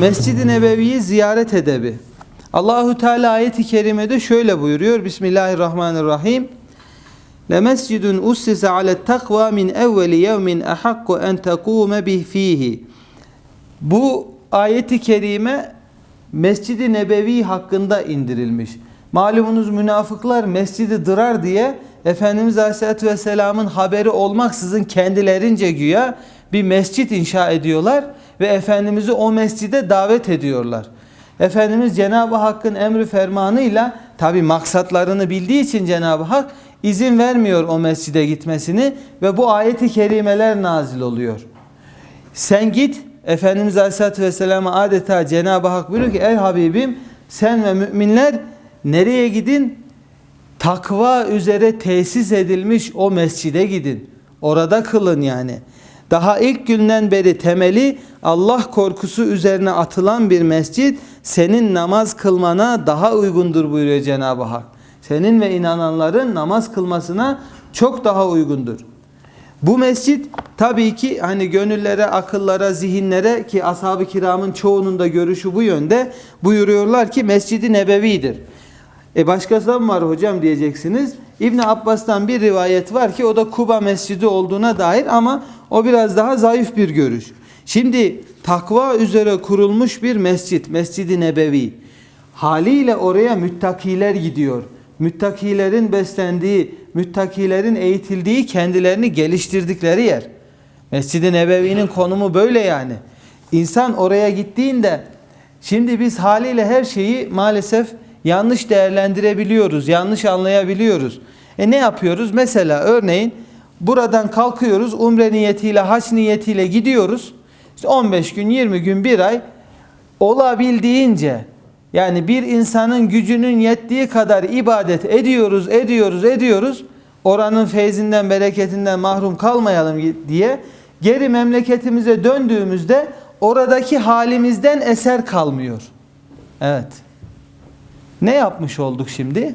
Mescid-i Nebevi'yi ziyaret edebi. Allahu Teala ayet-i kerimede şöyle buyuruyor. Bismillahirrahmanirrahim. Le mescidun ussise ale takva min evveli yevmin ehakku en tekume bih fihi. Bu ayeti kerime Mescid-i Nebevi hakkında indirilmiş. Malumunuz münafıklar mescidi dırar diye Efendimiz Aleyhisselatü Vesselam'ın haberi olmaksızın kendilerince güya bir mescit inşa ediyorlar ve Efendimiz'i o mescide davet ediyorlar. Efendimiz Cenab-ı Hakk'ın emri fermanıyla tabi maksatlarını bildiği için Cenab-ı Hak izin vermiyor o mescide gitmesini ve bu ayeti kerimeler nazil oluyor. Sen git Efendimiz Aleyhisselatü Vesselam'a adeta Cenab-ı Hak buyuruyor ki ey Habibim sen ve müminler nereye gidin? Takva üzere tesis edilmiş o mescide gidin. Orada kılın yani. Daha ilk günden beri temeli Allah korkusu üzerine atılan bir mescit senin namaz kılmana daha uygundur buyuruyor Cenab-ı Hak. Senin ve inananların namaz kılmasına çok daha uygundur. Bu mescit tabii ki hani gönüllere, akıllara, zihinlere ki ashab-ı kiramın çoğunun da görüşü bu yönde buyuruyorlar ki Mescid-i Nebevi'dir. E başkası mı var hocam diyeceksiniz. İbn Abbas'tan bir rivayet var ki o da Kuba Mescidi olduğuna dair ama o biraz daha zayıf bir görüş. Şimdi takva üzere kurulmuş bir mescit, Mescid-i Nebevi. Haliyle oraya müttakiler gidiyor. Müttakilerin beslendiği, müttakilerin eğitildiği, kendilerini geliştirdikleri yer. Mescid-i Nebevi'nin konumu böyle yani. İnsan oraya gittiğinde şimdi biz haliyle her şeyi maalesef yanlış değerlendirebiliyoruz, yanlış anlayabiliyoruz. E ne yapıyoruz? Mesela örneğin buradan kalkıyoruz, umre niyetiyle, hac niyetiyle gidiyoruz. İşte 15 gün, 20 gün, bir ay olabildiğince yani bir insanın gücünün yettiği kadar ibadet ediyoruz, ediyoruz, ediyoruz. Oranın feyzinden, bereketinden mahrum kalmayalım diye geri memleketimize döndüğümüzde oradaki halimizden eser kalmıyor. Evet. Ne yapmış olduk şimdi?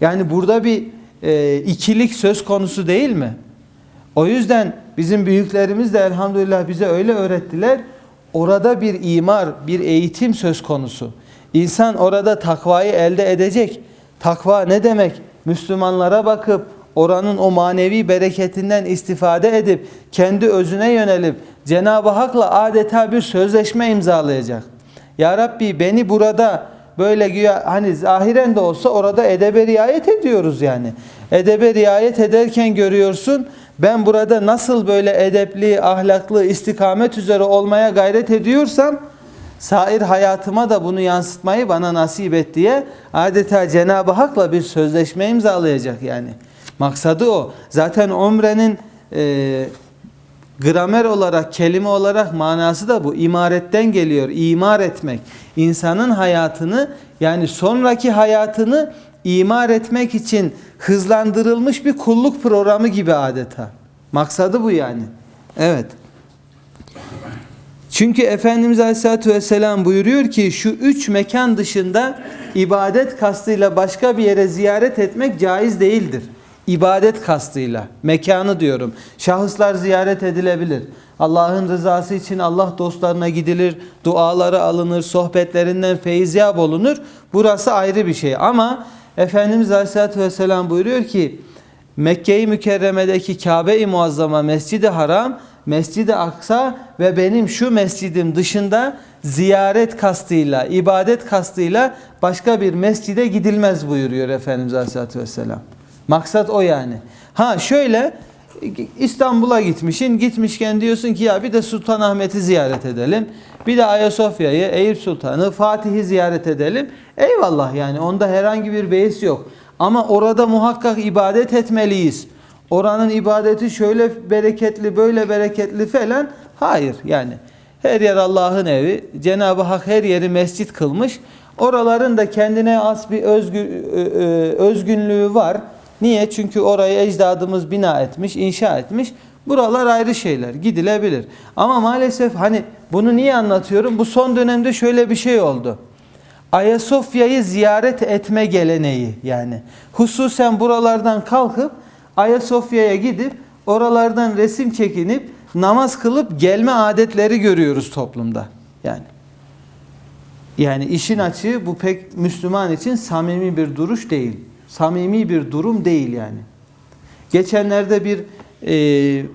Yani burada bir e, ikilik söz konusu değil mi? O yüzden bizim büyüklerimiz de elhamdülillah bize öyle öğrettiler. Orada bir imar, bir eğitim söz konusu. İnsan orada takvayı elde edecek. Takva ne demek? Müslümanlara bakıp oranın o manevi bereketinden istifade edip kendi özüne yönelip Cenab-ı Hak'la adeta bir sözleşme imzalayacak. Ya Rabbi beni burada böyle güya hani zahiren de olsa orada edebe riayet ediyoruz yani. Edebe riayet ederken görüyorsun ben burada nasıl böyle edepli, ahlaklı, istikamet üzere olmaya gayret ediyorsam sair hayatıma da bunu yansıtmayı bana nasip et diye adeta Cenab-ı Hak'la bir sözleşme imzalayacak yani. Maksadı o. Zaten umrenin e, gramer olarak, kelime olarak manası da bu. İmaretten geliyor. İmar etmek. İnsanın hayatını yani sonraki hayatını imar etmek için hızlandırılmış bir kulluk programı gibi adeta. Maksadı bu yani. Evet. Çünkü Efendimiz Aleyhisselatü Vesselam buyuruyor ki şu üç mekan dışında ibadet kastıyla başka bir yere ziyaret etmek caiz değildir. İbadet kastıyla, mekanı diyorum. Şahıslar ziyaret edilebilir. Allah'ın rızası için Allah dostlarına gidilir, duaları alınır, sohbetlerinden feyiziyab olunur. Burası ayrı bir şey. Ama Efendimiz Aleyhisselatü Vesselam buyuruyor ki Mekke-i Mükerreme'deki Kabe-i Muazzama, Mescid-i Haram, Mescid-i Aksa ve benim şu mescidim dışında ziyaret kastıyla, ibadet kastıyla başka bir mescide gidilmez buyuruyor Efendimiz Aleyhisselatü Vesselam. Maksat o yani. Ha şöyle İstanbul'a gitmişin, gitmişken diyorsun ki ya bir de Sultanahmet'i ziyaret edelim. Bir de Ayasofya'yı, Eyüp Sultan'ı, Fatih'i ziyaret edelim. Eyvallah yani onda herhangi bir beis yok. Ama orada muhakkak ibadet etmeliyiz. Oranın ibadeti şöyle bereketli, böyle bereketli falan. Hayır yani. Her yer Allah'ın evi. Cenab-ı Hak her yeri mescit kılmış. Oraların da kendine az bir özgü, özgünlüğü var. Niye? Çünkü orayı ecdadımız bina etmiş, inşa etmiş. Buralar ayrı şeyler. Gidilebilir. Ama maalesef hani bunu niye anlatıyorum? Bu son dönemde şöyle bir şey oldu. Ayasofya'yı ziyaret etme geleneği yani. Hususen buralardan kalkıp Ayasofya'ya gidip oralardan resim çekinip namaz kılıp gelme adetleri görüyoruz toplumda. Yani Yani işin açığı bu pek Müslüman için samimi bir duruş değil. Samimi bir durum değil yani. Geçenlerde bir e,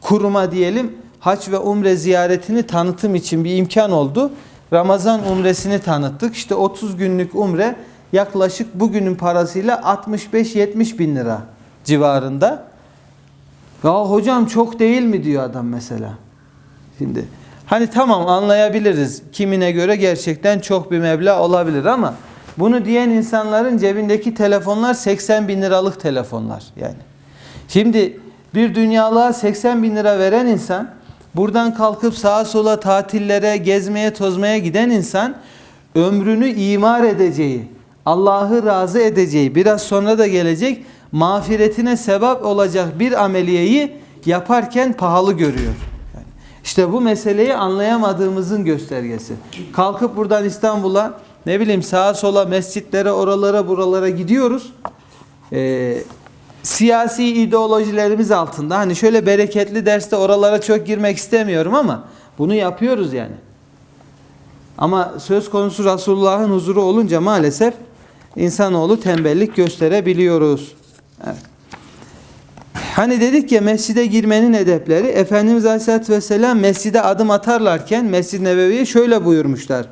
kuruma diyelim hac ve umre ziyaretini tanıtım için bir imkan oldu. Ramazan umresini tanıttık. İşte 30 günlük umre yaklaşık bugünün parasıyla 65-70 bin lira civarında. Ya hocam çok değil mi diyor adam mesela. Şimdi hani tamam anlayabiliriz. Kimine göre gerçekten çok bir meblağ olabilir ama bunu diyen insanların cebindeki telefonlar 80 bin liralık telefonlar yani. Şimdi bir dünyalığa 80 bin lira veren insan buradan kalkıp sağa sola tatillere, gezmeye, tozmaya giden insan ömrünü imar edeceği, Allah'ı razı edeceği, biraz sonra da gelecek mağfiretine sebep olacak bir ameliyeyi yaparken pahalı görüyor. İşte bu meseleyi anlayamadığımızın göstergesi. Kalkıp buradan İstanbul'a ne bileyim sağa sola mescitlere oralara buralara gidiyoruz. Ee, siyasi ideolojilerimiz altında hani şöyle bereketli derste oralara çok girmek istemiyorum ama bunu yapıyoruz yani. Ama söz konusu Resulullah'ın huzuru olunca maalesef insanoğlu tembellik gösterebiliyoruz. Evet. Hani dedik ya mescide girmenin edepleri Efendimiz Aleyhisselatü Vesselam mescide adım atarlarken Mescid-i Nebevi'ye şöyle buyurmuşlar.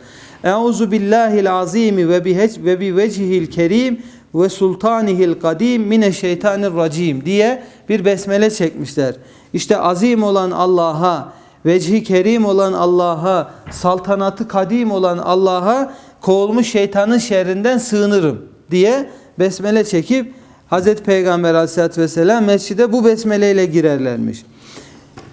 Euzu billahil azimi ve biheç ve bi vecihil kerim ve sultanihil kadim mineşşeytanirracim diye bir besmele çekmişler. İşte azim olan Allah'a, vecihi kerim olan Allah'a, saltanatı kadim olan Allah'a kovulmuş şeytanın şerrinden sığınırım diye besmele çekip Hazreti Peygamber aleyhissalatü vesselam mescide bu besmeleyle girerlermiş.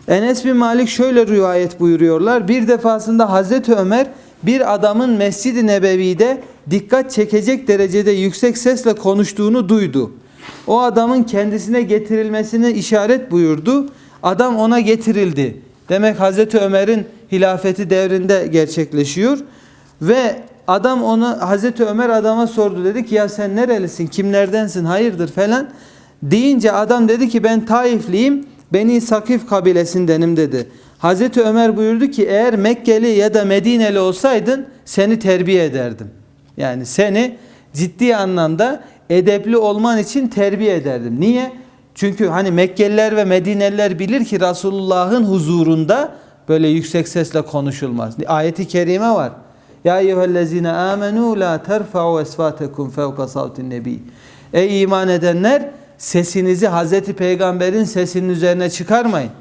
Enes bin Malik şöyle rivayet buyuruyorlar. Bir defasında Hazreti Ömer bir adamın Mescid-i Nebevi'de dikkat çekecek derecede yüksek sesle konuştuğunu duydu. O adamın kendisine getirilmesini işaret buyurdu. Adam ona getirildi. Demek Hazreti Ömer'in hilafeti devrinde gerçekleşiyor. Ve adam onu Hazreti Ömer adama sordu. Dedi ki ya sen nerelisin? Kimlerdensin? Hayırdır falan. Deyince adam dedi ki ben Taifliyim. Beni Sakif kabilesindenim dedi. Hazreti Ömer buyurdu ki eğer Mekkeli ya da Medineli olsaydın seni terbiye ederdim. Yani seni ciddi anlamda edepli olman için terbiye ederdim. Niye? Çünkü hani Mekkeliler ve Medineliler bilir ki Resulullah'ın huzurunda böyle yüksek sesle konuşulmaz. Ayeti kerime var. Ya eyyühellezine amenu la terfa'u esfatekum fevka savtin nebi. Ey iman edenler sesinizi Hazreti Peygamber'in sesinin üzerine çıkarmayın.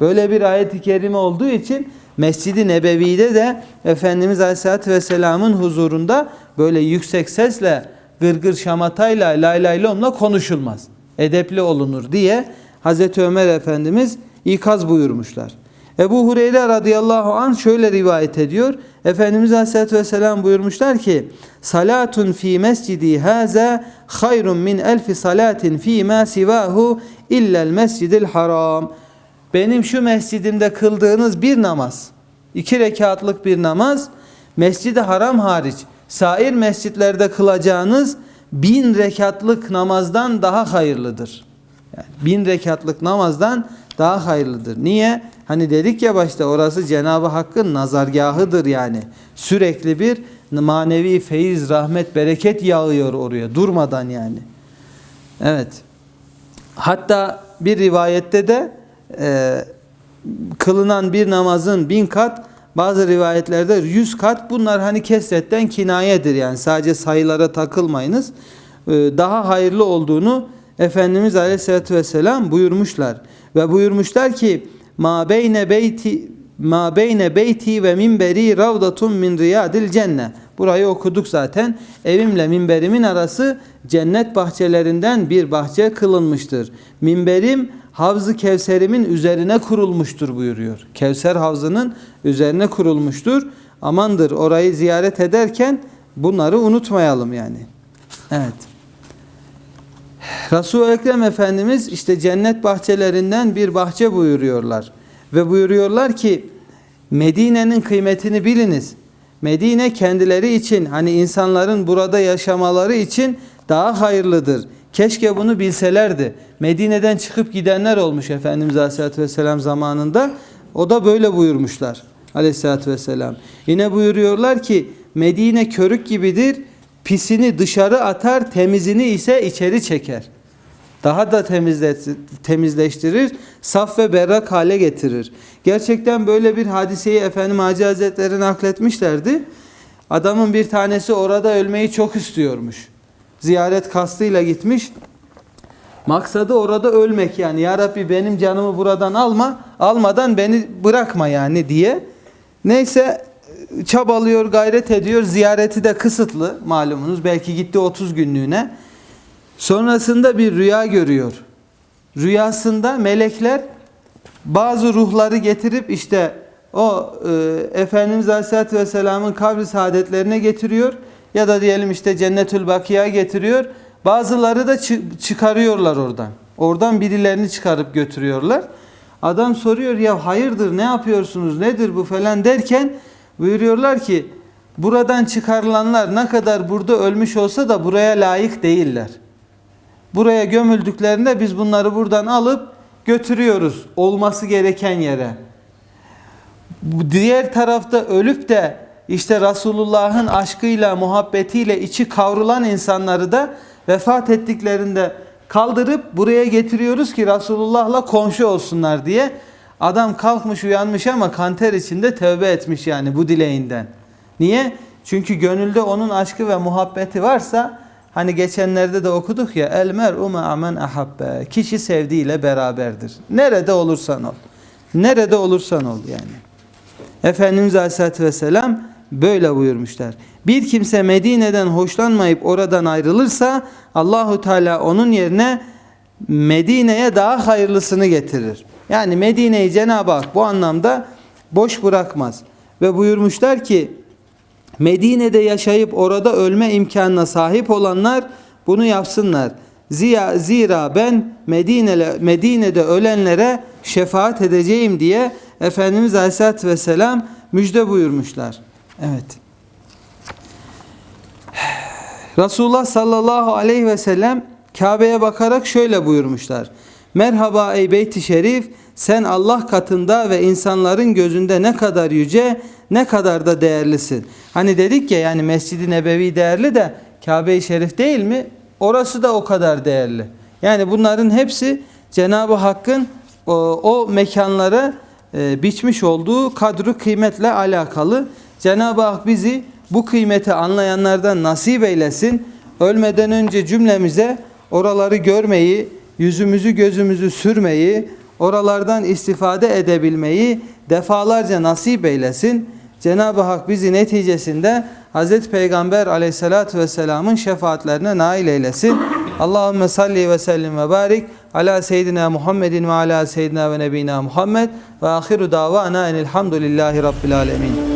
Böyle bir ayet-i kerime olduğu için Mescid-i Nebevi'de de Efendimiz Aleyhisselatü Vesselam'ın huzurunda böyle yüksek sesle gırgır şamatayla lay lay lomla konuşulmaz. Edepli olunur diye Hazreti Ömer Efendimiz ikaz buyurmuşlar. Ebu Hureyre radıyallahu an şöyle rivayet ediyor. Efendimiz Aleyhisselatü Vesselam buyurmuşlar ki Salatun fi mescidi haza hayrun min elfi salatin fi ma sivahu illel mescidil haram. Benim şu mescidimde kıldığınız bir namaz, iki rekatlık bir namaz, mescidi haram hariç, sair mescitlerde kılacağınız bin rekatlık namazdan daha hayırlıdır. Yani bin rekatlık namazdan daha hayırlıdır. Niye? Hani dedik ya başta orası Cenab-ı Hakk'ın nazargahıdır yani. Sürekli bir manevi feyiz, rahmet, bereket yağıyor oraya durmadan yani. Evet. Hatta bir rivayette de e, kılınan bir namazın bin kat bazı rivayetlerde yüz kat bunlar hani kesretten kinayedir yani sadece sayılara takılmayınız. E, daha hayırlı olduğunu Efendimiz Aleyhisselatü Vesselam buyurmuşlar. Ve buyurmuşlar ki ma beyne beyti ma beyne beyti ve minberi ravdatun min riyadil cennet. Burayı okuduk zaten. Evimle minberimin arası cennet bahçelerinden bir bahçe kılınmıştır. Minberim Havzı Kevser'imin üzerine kurulmuştur buyuruyor. Kevser havzının üzerine kurulmuştur. Amandır orayı ziyaret ederken bunları unutmayalım yani. Evet. Resul-i Ekrem Efendimiz işte cennet bahçelerinden bir bahçe buyuruyorlar. Ve buyuruyorlar ki Medine'nin kıymetini biliniz. Medine kendileri için hani insanların burada yaşamaları için daha hayırlıdır. Keşke bunu bilselerdi. Medine'den çıkıp gidenler olmuş Efendimiz Aleyhisselatü Vesselam zamanında. O da böyle buyurmuşlar Aleyhisselatü Vesselam. Yine buyuruyorlar ki Medine körük gibidir. Pisini dışarı atar, temizini ise içeri çeker. Daha da temizleştirir, saf ve berrak hale getirir. Gerçekten böyle bir hadiseyi Efendim Hacı Hazretleri nakletmişlerdi. Adamın bir tanesi orada ölmeyi çok istiyormuş. Ziyaret kastıyla gitmiş. Maksadı orada ölmek yani. Ya Rabbi benim canımı buradan alma, almadan beni bırakma yani diye. Neyse çabalıyor, gayret ediyor. Ziyareti de kısıtlı malumunuz. Belki gitti 30 günlüğüne. Sonrasında bir rüya görüyor. Rüyasında melekler bazı ruhları getirip işte o e, Efendimiz Aleyhisselatü Vesselam'ın kabri saadetlerine getiriyor. Ya da diyelim işte Cennetül Bakiya getiriyor. Bazıları da çı- çıkarıyorlar oradan. Oradan birilerini çıkarıp götürüyorlar. Adam soruyor ya hayırdır ne yapıyorsunuz nedir bu falan derken buyuruyorlar ki buradan çıkarılanlar ne kadar burada ölmüş olsa da buraya layık değiller. Buraya gömüldüklerinde biz bunları buradan alıp götürüyoruz olması gereken yere. Diğer tarafta ölüp de işte Resulullah'ın aşkıyla, muhabbetiyle içi kavrulan insanları da vefat ettiklerinde kaldırıp buraya getiriyoruz ki Resulullah'la komşu olsunlar diye. Adam kalkmış uyanmış ama kanter içinde tövbe etmiş yani bu dileğinden. Niye? Çünkü gönülde onun aşkı ve muhabbeti varsa hani geçenlerde de okuduk ya el mer'u ma'amen ahabbe. Kişi sevdiğiyle beraberdir. Nerede olursan ol. Nerede olursan ol yani. Efendimiz Aleyhisselatü Vesselam böyle buyurmuşlar. Bir kimse Medine'den hoşlanmayıp oradan ayrılırsa Allahu Teala onun yerine Medine'ye daha hayırlısını getirir. Yani Medine'yi Cenab-ı Hak bu anlamda boş bırakmaz. Ve buyurmuşlar ki Medine'de yaşayıp orada ölme imkanına sahip olanlar bunu yapsınlar. Ziya, zira ben Medine'le Medine'de ölenlere şefaat edeceğim diye Efendimiz Aleyhisselatü Vesselam müjde buyurmuşlar. Evet. Resulullah sallallahu aleyhi ve sellem Kabe'ye bakarak şöyle buyurmuşlar. Merhaba ey beyti şerif sen Allah katında ve insanların gözünde ne kadar yüce ne kadar da değerlisin. Hani dedik ya yani Mescid-i Nebevi değerli de Kabe-i Şerif değil mi? Orası da o kadar değerli. Yani bunların hepsi Cenab-ı Hakk'ın o, o mekanlara e, biçmiş olduğu kadru kıymetle alakalı. Cenab-ı Hak bizi bu kıymeti anlayanlardan nasip eylesin. Ölmeden önce cümlemize oraları görmeyi, yüzümüzü gözümüzü sürmeyi, oralardan istifade edebilmeyi defalarca nasip eylesin. Cenab-ı Hak bizi neticesinde Hz. Peygamber aleyhissalatü vesselamın şefaatlerine nail eylesin. Allahümme salli ve sellim ve barik ala seyyidina Muhammedin ve ala seyyidina ve nebina Muhammed ve ahiru davana enilhamdülillahi rabbil alemin.